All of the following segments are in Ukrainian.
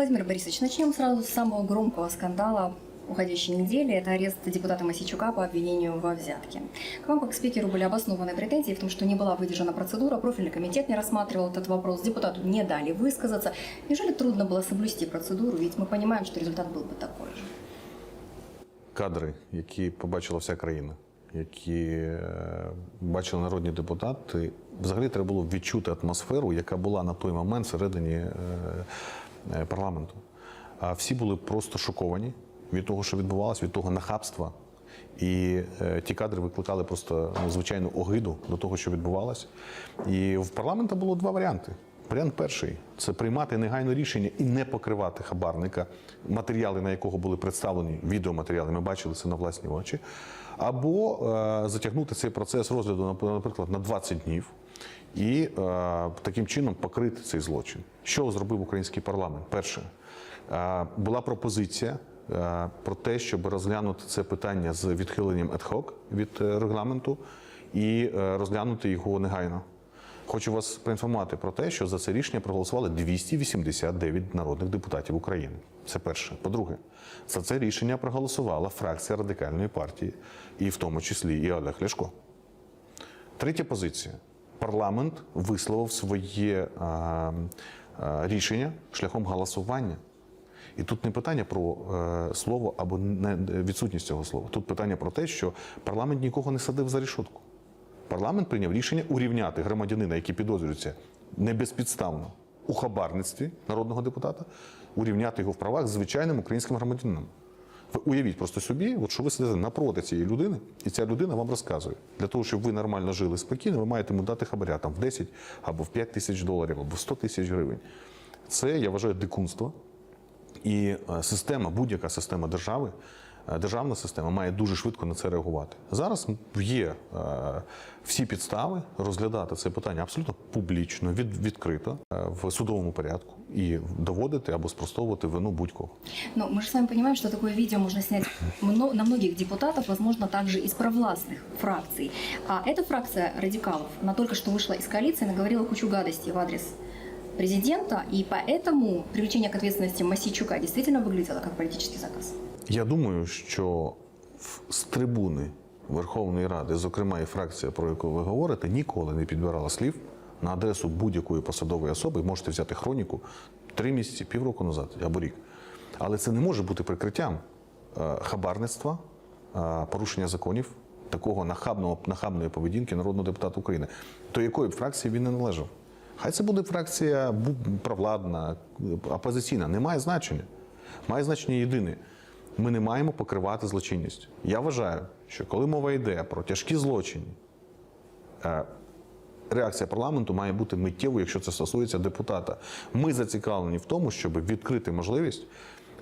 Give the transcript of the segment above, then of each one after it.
Владимир Борисович, начнем сразу с самого громкого скандала уходящей недели. Это арест депутата Масичука по обвинению во взятке. К вам, как к спикеру, были обоснованы претензии в том, что не была выдержана процедура, профильный комитет не рассматривал этот вопрос, депутату не дали высказаться. Неужели трудно было соблюсти процедуру, ведь мы понимаем, что результат был бы такой же? кадри, які побачила вся країна, які е, бачили народні депутати, взагалі треба було відчути атмосферу, яка була на той момент всередині е, е, парламенту. Всі були просто шоковані від того, що відбувалося, від того нахабства. І е, ті кадри викликали просто ну, звичайну огиду до того, що відбувалося. І в парламента було два варіанти. Варіант перший це приймати негайно рішення і не покривати хабарника, матеріали, на якого були представлені відеоматеріали, ми бачили це на власні очі, або е, затягнути цей процес розгляду, наприклад, на 20 днів і е, таким чином покрити цей злочин. Що зробив український парламент? Перше, е, була пропозиція е, про те, щоб розглянути це питання з відхиленням hoc від регламенту і розглянути його негайно. Хочу вас проінформувати про те, що за це рішення проголосували 289 народних депутатів України. Це перше. По-друге, за це рішення проголосувала фракція радикальної партії, і в тому числі і Олег Ляшко. Третя позиція. Парламент висловив своє а, а, рішення шляхом голосування. І тут не питання про е, слово або відсутність цього слова. Тут питання про те, що парламент нікого не садив за рішотку. Парламент прийняв рішення урівняти громадянина, який підозрюється не безпідставно у хабарництві народного депутата, урівняти його в правах з звичайним українським громадянином. Ви уявіть просто собі, от що ви сидите напроти цієї людини, і ця людина вам розказує. Для того, щоб ви нормально жили спокійно, ви маєте йому дати хабаря там в 10 або в 5 тисяч доларів, або в 100 тисяч гривень. Це я вважаю дикунство. І е, система, будь-яка система держави, державна система має дуже швидко на це реагувати. Зараз є е, всі підстави розглядати це питання абсолютно публічно, від, відкрито е, в судовому порядку і доводити або спростовувати вину будь-кого. Но мы же с вами понимаем, что такое видео можно снять мно- на многих депутатов, возможно, также из провластных фракций. А эта фракция радикалов, она только что вышла из коалиции, наговорила кучу гадостей в адрес президента, и поэтому привлечение к ответственности Масичука действительно выглядело как политический заказ. Я думаю, що з трибуни Верховної Ради, зокрема і фракція, про яку ви говорите, ніколи не підбирала слів на адресу будь-якої посадової особи. Можете взяти хроніку три місяці, півроку назад або рік. Але це не може бути прикриттям е, хабарництва, е, порушення законів, такого нахабного нахабної поведінки народного депутата України, до якої б фракції він не належав. Хай це буде фракція бу- провладна, опозиційна, не має значення. Має значення єдине. Ми не маємо покривати злочинність. Я вважаю, що коли мова йде про тяжкі злочини, е, реакція парламенту має бути миттєвою, якщо це стосується депутата. Ми зацікавлені в тому, щоб відкрити можливість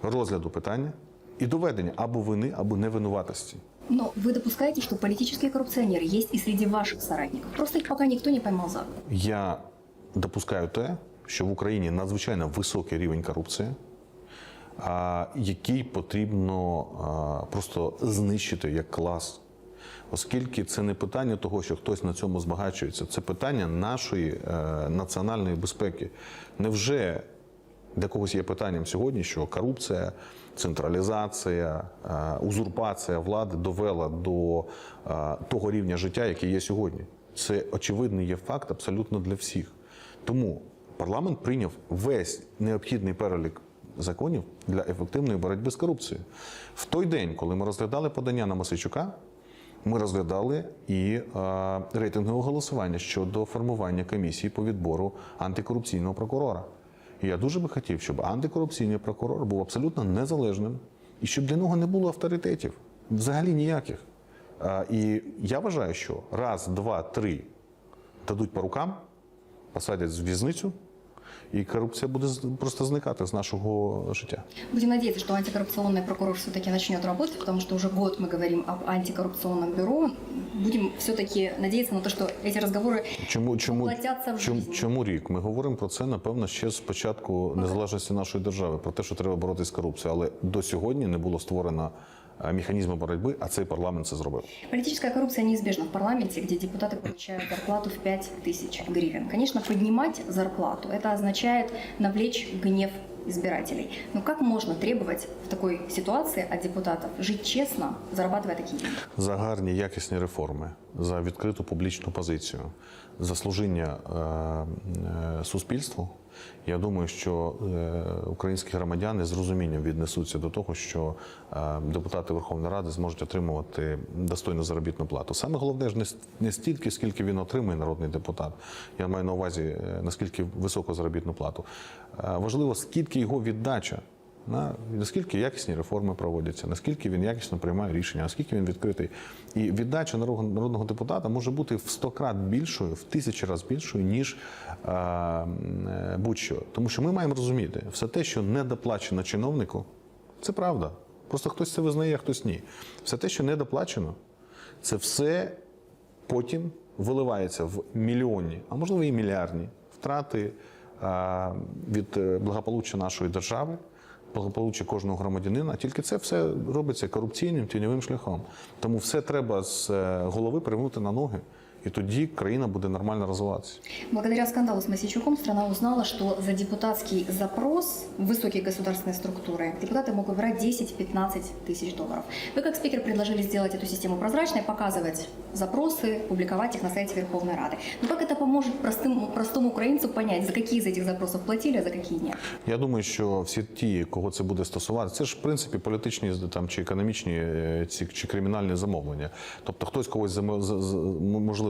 розгляду питання і доведення або вини, або невинуватості. Но вы допускаете, что политические коррупционеры есть и среди ваших соратников. Просто их пока никто не поймал за руку. Я допускаю те, що в Україні надзвичайно високий рівень корупції, який потрібно просто знищити як клас. Оскільки це не питання того, що хтось на цьому збагачується, це питання нашої е, національної безпеки. Невже для когось є питанням сьогодні, що корупція, централізація, е, узурпація влади довела до е, того рівня життя, який є сьогодні? Це очевидний є факт абсолютно для всіх. Тому парламент прийняв весь необхідний перелік законів для ефективної боротьби з корупцією. В той день, коли ми розглядали подання на Масичука, ми розглядали і е, рейтингове голосування щодо формування комісії по відбору антикорупційного прокурора. І я дуже би хотів, щоб антикорупційний прокурор був абсолютно незалежним і щоб для нього не було авторитетів, взагалі ніяких. Е, і я вважаю, що раз, два, три дадуть по рукам, посадять в в'язницю, і корупція буде з- просто зникати з нашого життя. Будем надеяться, что антикоррупционный прокурор все-таки начнет работать, потому что уже год мы говорим об антикоррупционном бюро. Будем все-таки надеяться на то, что эти разговоры Чому чому, воплотяться в чому, жизнь. чому рік? Ми говоримо про це напевно ще з початку незалежності нашої держави, про те, що треба боротися з корупцією. Але до сьогодні не було створено е, механізму боротьби, а цей парламент це зробив. Политическая коррупция неизбежна в парламенте, где депутаты получают зарплату в 5 тысяч гривен. Конечно, поднимать зарплату – это означает навлечь гнев избирателей. Но как можно требовать в такой ситуации от депутатов жить честно, зарабатывая такие деньги? за гарні якісні реформи, за відкриту публічну позицію, за служіння е, е, суспільству. Я думаю, що е, українські громадяни з розумінням віднесуться до того, що е, депутати Верховної Ради зможуть отримувати достойну заробітну плату. Саме головне ж не не стільки, скільки він отримує народний депутат. Я маю на увазі е, наскільки високу заробітну плату. Е, Важливо, скільки його віддача на наскільки якісні реформи проводяться, наскільки він якісно приймає рішення, наскільки він відкритий. І віддача народного депутата може бути в 100 крат більшою, в тисячі разів більшою, ніж е, е, будь-що. Тому що ми маємо розуміти, все те, що недоплачено чиновнику, це правда. Просто хтось це визнає, а хтось ні. Все те, що недоплачено, це все потім виливається в мільйонні, а можливо і мільярдні втрати від е, благополуччя нашої держави, благополуччя кожного громадянина. Тільки це все робиться корупційним тіньовим шляхом. Тому все треба з е, голови привернути на ноги, і тоді країна буде нормально розвиватися. Благодаря скандалу с Масичуком страна узнала, что за депутатский запрос в высокие государственные структуры депутаты могут брать 10-15 тысяч долларов. Вы как спикер предложили сделать эту систему прозрачной, показывать запросы, публиковать их на сайте Верховной Рады. Но как это поможет простым, простому украинцу понять, за какие из этих запросов платили, а за какие нет? Я думаю, що всі ті, кого це буде стосувати, це ж в принципі політичні там чи економічні е, ці чи кримінальні замовлення. Тобто хтось когось замо- з- з-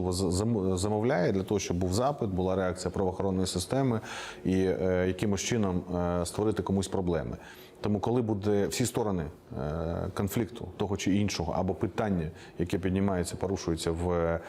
можливо замовляє для того, щоб був запит, була реакція правоохоронної системи і е, якимось чином е, створити комусь проблеми. Тому, коли буде всі сторони е, конфлікту того чи іншого, або питання, яке піднімається, порушується в е,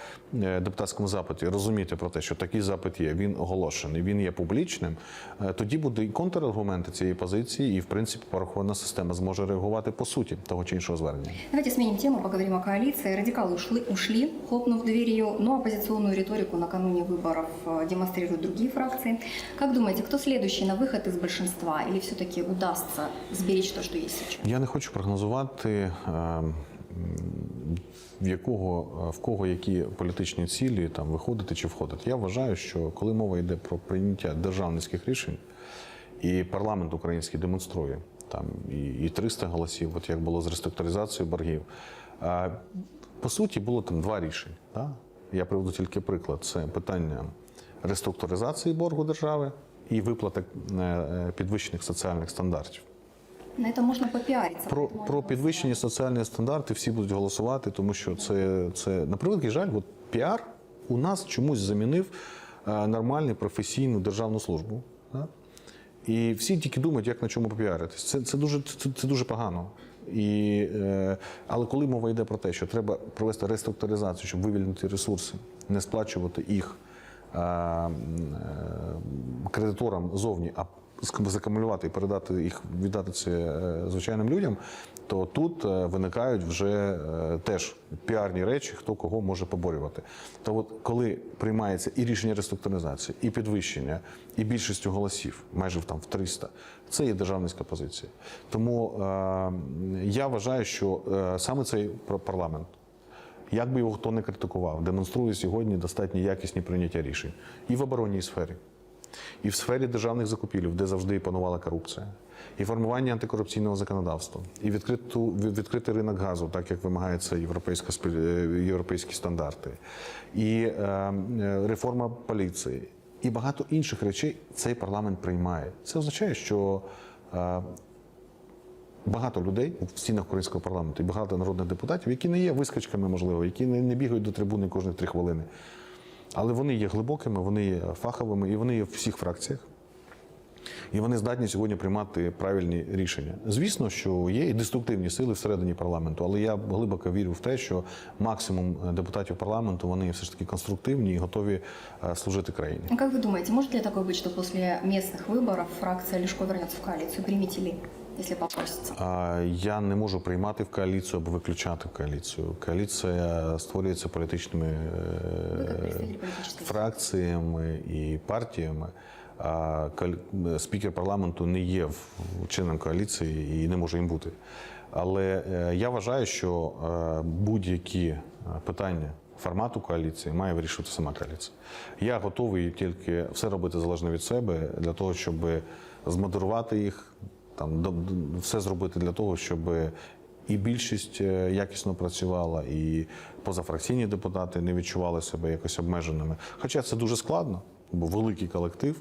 депутатському запиті, розуміти про те, що такий запит є, він оголошений, він є публічним, е, тоді буде і контраргументи цієї позиції, і в принципі правоохоронна система зможе реагувати по суті того чи іншого звернення. Давайте сменим тему, поговорим о коалиции. Радикалы ушли, ушли хлопнув дверью, но оппозиционную риторику накануне выборов э, демонстрируют другие фракции. Как думаете, кто следующий на выход из большинства? Или все-таки удастся Сберечь то, что есть сейчас? Я не хочу прогнозувати, в якого е, в кого які політичні цілі там виходити чи входити. Я вважаю, що коли мова йде про прийняття державницьких рішень, і парламент український демонструє там і, і 300 голосів, от як було з реструктуризацією боргів. е, По суті, було там два рішення. Да? Я приведу тільки приклад: це питання реструктуризації боргу держави і виплати е, підвищених соціальних стандартів На это можно попиариться. Про, поэтому про это підвищені соціальні стандарти всі будуть голосувати, тому що це, це на превеликий жаль, от піар у нас чомусь замінив е, нормальну професійну державну службу. Да? І всі тільки думають, як на чому попіаритись. Це, це, дуже, це, це дуже погано. І, е, але коли мова йде про те, що треба провести реструктуризацію, щоб вивільнити ресурси, не сплачувати їх е, м, е, кредиторам зовні, а ск- закамулювати і передати їх, віддати це е, звичайним людям, то тут е, виникають вже е, теж піарні речі, хто кого може поборювати. То от коли приймається і рішення реструктуризації, і підвищення, і більшістю голосів, майже там в 300, це є державницька позиція. Тому е, я вважаю, що е, саме цей пар- парламент. Як би його хто не критикував, демонструє сьогодні достатньо якісні прийняття рішень і в оборонній сфері, і в сфері державних закупівлів, де завжди панувала корупція, і формування антикорупційного законодавства, і відкриту, відкритий ринок газу, так як вимагається європейська е, європейські стандарти, і е, е, реформа поліції, і багато інших речей цей парламент приймає. Це означає, що е, багато людей в стінах українського парламенту і багато народних депутатів, які не є вискочками, можливо, які не бігають до трибуни кожні три хвилини. Але вони є глибокими, вони є фаховими і вони є в всіх фракціях. І вони здатні сьогодні приймати правильні рішення. Звісно, що є і деструктивні сили всередині парламенту, але я глибоко вірю в те, що максимум е, депутатів парламенту вони все ж таки конструктивні і готові е, служити країні. А Как вы думаете, может ли такое быть, что после местных выборов фракция Лешко вернется в коалицию? Примите Попросится? А, Я не можу приймати в коаліцію або виключати в коаліцію. Коаліція створюється політичними е, фракціями і партіями. А спікер парламенту не є в- членом коаліції і не може їм бути. Але е, я вважаю, що е, будь-які питання формату коаліції має вирішувати сама коаліція. Я готовий тільки все робити залежно від себе для того, щоб змодерувати їх, там все зробити для того, щоб і більшість е, якісно працювала, і позафракційні депутати не відчували себе якось обмеженими. Хоча це дуже складно, бо великий колектив.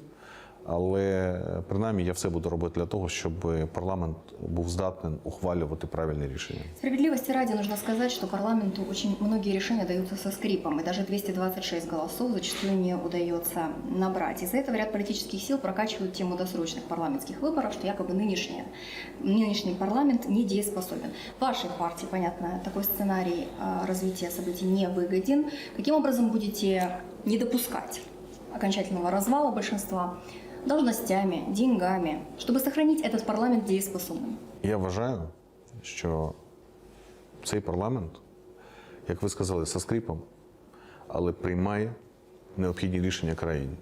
Але е, принаймні я все буду робити для того, щоб парламент був здатним ухвалювати правильні рішення. Справедливости ради нужно сказать, что парламенту очень многие решения даются со скрипом, и даже 226 голосов зачастую не удается набрать. Из-за этого ряд политических сил прокачивают тему досрочных парламентских выборов, что якобы нынешний, нынешний парламент недееспособен. Вашей партии, понятно, такой сценарий а, развития событий не выгоден. Каким образом будете не допускать окончательного развала большинства должностями, деньгами, чтобы сохранить этот парламент дееспособным? Я вважаю, що цей парламент, як ви сказали, со скрипом, але приймає необхідні рішення країні.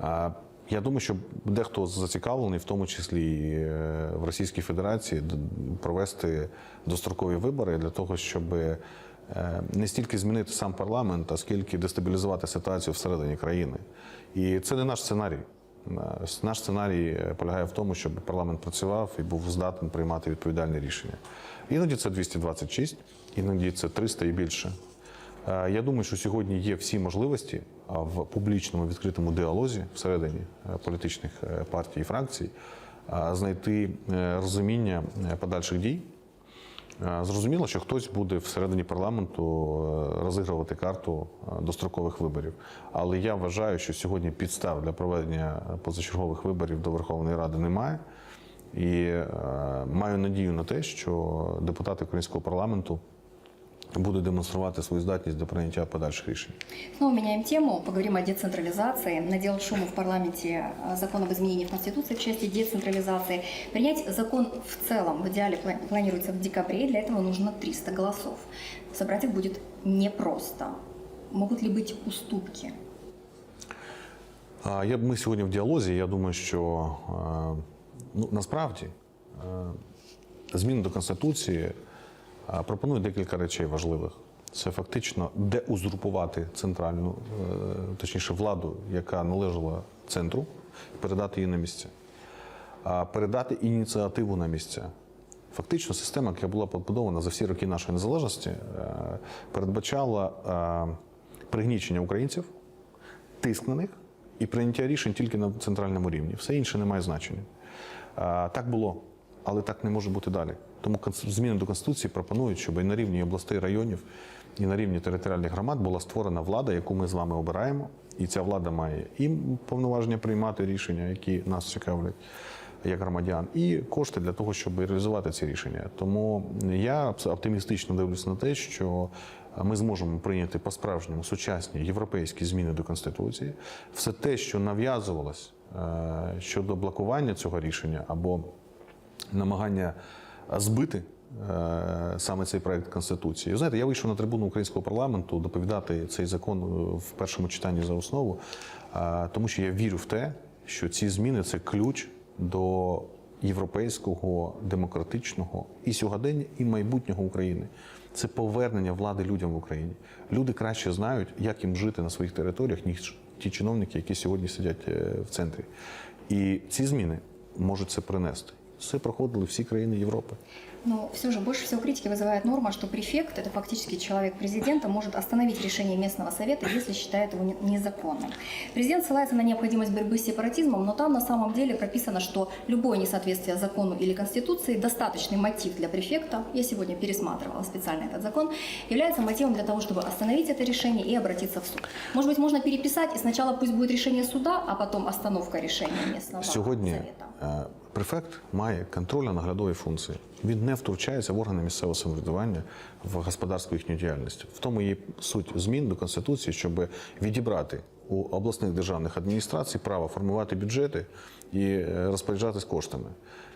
А я думаю, що дехто зацікавлений, в тому числі і е, в Російській Федерації, д- провести дострокові вибори для того, щоб е, не стільки змінити сам парламент, а скільки дестабілізувати ситуацію всередині країни. І це не наш сценарій. Е, Наш сценарій е, полягає в тому, щоб парламент працював і був здатен приймати відповідальні рішення. Іноді це 226, іноді це 300 і більше. Е, Я думаю, що сьогодні є всі можливості в публічному відкритому діалозі всередині політичних партій і фракцій знайти розуміння подальших дій. Е, Зрозуміло, що хтось буде всередині парламенту е, розігрувати карту е, дострокових виборів. Але я вважаю, що сьогодні підстав для проведення позачергових виборів до Верховної Ради немає. І маю надію на те, що депутати українського парламенту будуть демонструвати свою здатність до прийняття подальших рішень. Снова меняем тему, поговорим о децентрализации. Надел шуму в парламенте закон об изменении в Конституции в части децентрализации. Принять закон в целом в идеале пла- планируется в декабре, для этого нужно 300 голосов. Собрать их будет непросто. Могут ли быть уступки? Я, ми сьогодні в діалозі. Я думаю, що е, ну, насправді е, зміни до Конституції пропонують декілька речей важливих. Це фактично деузурпувати центральну, е, точніше, владу, яка належала центру, передати її на місця, передати ініціативу на місця. Фактично, система, яка була побудована за всі роки нашої незалежності, е, передбачала е, пригнічення українців, тиск на них і прийняття рішень тільки на центральному рівні. Все інше не має значення. Так було, але так не може бути далі. Тому зміни до Конституції пропонують, щоб і на рівні областей, районів, і на рівні територіальних громад була створена влада, яку ми з вами обираємо. І ця влада має і повноваження приймати рішення, які нас цікавлять як громадян, і кошти для того, щоб реалізувати ці рішення. Тому я оптимістично дивлюся на те, що ми зможемо прийняти по-справжньому сучасні європейські зміни до Конституції. Все те, що нав'язувалось е, щодо блокування цього рішення або намагання збити е, саме цей проект Конституції. Знаєте, я вийшов на трибуну українського парламенту доповідати цей закон е, в першому читанні за основу, е, тому що я вірю в те, що ці зміни це ключ до європейського, демократичного і сьогодення, і майбутнього України. Це повернення влади людям в Україні. Люди краще знають, як їм жити на своїх територіях, ніж ті чиновники, які сьогодні сидять е, в центрі. І ці зміни можуть це принести. Це проходили всі країни Європи. Но все же больше всего критики вызывает норма, что префект, это фактически человек президента, может остановить решение местного совета, если считает его не- незаконным. Президент ссылается на необходимость борьбы с сепаратизмом, но там на самом деле прописано, что любое несоответствие закону или конституции, достаточный мотив для префекта, я сегодня пересматривала специально этот закон, является мотивом для того, чтобы остановить это решение и обратиться в суд. Может быть, можно переписать, и сначала пусть будет решение суда, а потом остановка решения местного Сьогодні совета. префект має контрольно-наглядові функції. Він не втручається в органи місцевого самоврядування в господарську їхню діяльність. В тому є суть змін до конституції, щоб відібрати у обласних державних адміністрацій право формувати бюджети і е, розпоряджатись коштами,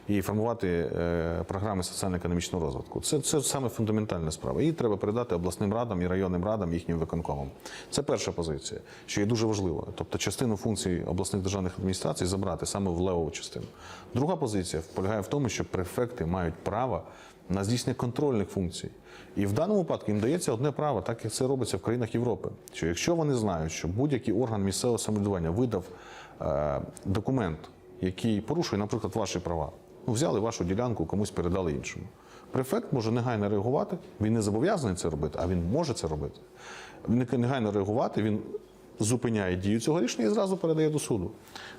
і формувати е, програми соціально-економічного розвитку. Це, це саме фундаментальна справа. Її треба передати обласним радам і районним радам їхнім виконкомам. Це перша позиція, що є дуже важливо. Тобто частину функцій обласних державних адміністрацій забрати саме в левову частину. Друга позиція полягає в тому, що префекти мають право на здійснення контрольних функцій. І в даному випадку їм дається одне право, так як це робиться в країнах Європи. Що якщо вони знають, що будь-який орган місцевого самоврядування видав е, документ, який порушує, наприклад, ваші права. Ну, взяли вашу ділянку, комусь передали іншому. Префект може негайно реагувати. Він не зобов'язаний це робити, а він може це робити. Він негайно реагувати, він зупиняє дію цього рішення і зразу передає до суду.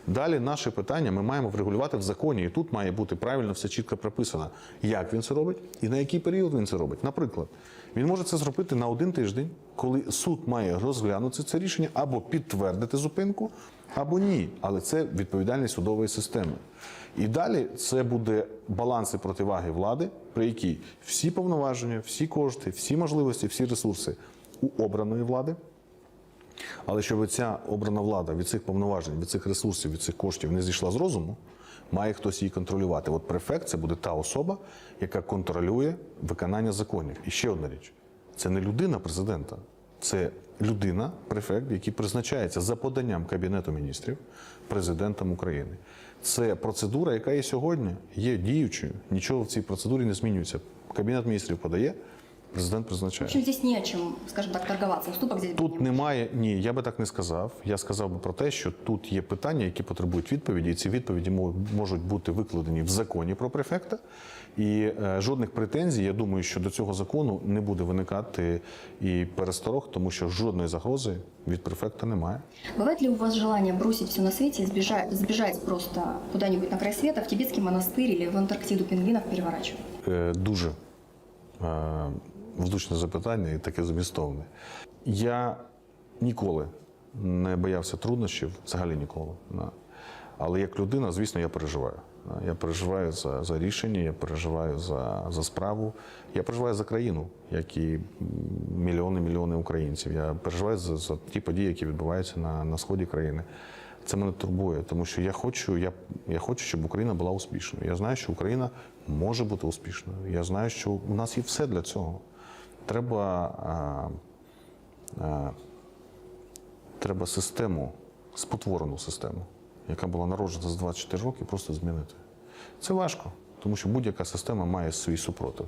Далі наше питання ми маємо врегулювати в законі, і тут має бути правильно все чітко прописано, як він це робить і на який період він це робить. Наприклад, він може це зробити на один тиждень, коли суд має розглянути це рішення або підтвердити зупинку, або ні. Але це відповідальність судової системи. І далі це буде баланс і противаги влади, при якій всі повноваження, всі кошти, всі можливості, всі ресурси у обраної влади. Але щоб ця обрана влада від цих повноважень, від цих ресурсів, від цих коштів не зійшла з розуму, має хтось її контролювати. От префект це буде та особа, яка контролює виконання законів. І ще одна річ: це не людина президента, це людина, префект, який призначається за поданням Кабінету міністрів президентом України. Це процедура, яка є сьогодні, є діючою. Нічого в цій процедурі не змінюється. Кабінет міністрів подає, президент В призначає. общем, здесь не о чем, скажем так, торговаться. Уступок здесь быть не Тут может. немає ні, я би так не сказав. Я сказав би про те, що тут є питання, які потребують відповіді, і ці відповіді мо- можуть бути викладені в законі про префекта. І е, жодних претензій, я думаю, що до цього закону не буде виникати і пересторог, тому що жодної загрози від префекта немає. Бывает ли у вас желание бросить все на свете и сбежать, сбежать просто куда-нибудь на край света, в тибетский монастырь или в Антарктиду пингвинов переворачивать? Е, Дуже е, влучне запитання і таке змістовне. Я ніколи не боявся труднощів, взагалі ніколи. Але як людина, звісно, я переживаю. Я переживаю за, за рішення, я переживаю за, за справу, я переживаю за країну, як і мільйони мільйони українців. Я переживаю за, за ті події, які відбуваються на, на сході країни. Це мене турбує, тому що я хочу, я, я хочу, щоб Україна була успішною. Я знаю, що Україна може бути успішною. Я знаю, що у нас є все для цього. Треба, а, а, треба систему, спотворену систему, яка була народжена за 24 роки, просто змінити. Це важко, тому що будь-яка система має свій супротив.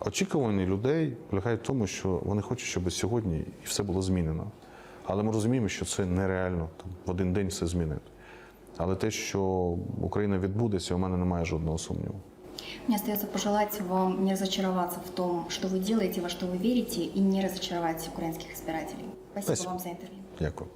Очікування людей полягають в тому, що вони хочуть, щоб сьогодні і все було змінено. Але ми розуміємо, що це нереально там, в один день все змінити. Але те, що Україна відбудеться, у мене немає жодного сумніву. Мне остается пожелать вам не разочароваться в том, что вы делаете, во что вы верите, и не разочаровать украинских избирателей. Спасибо Спасибо. вам за интервью. Дякую.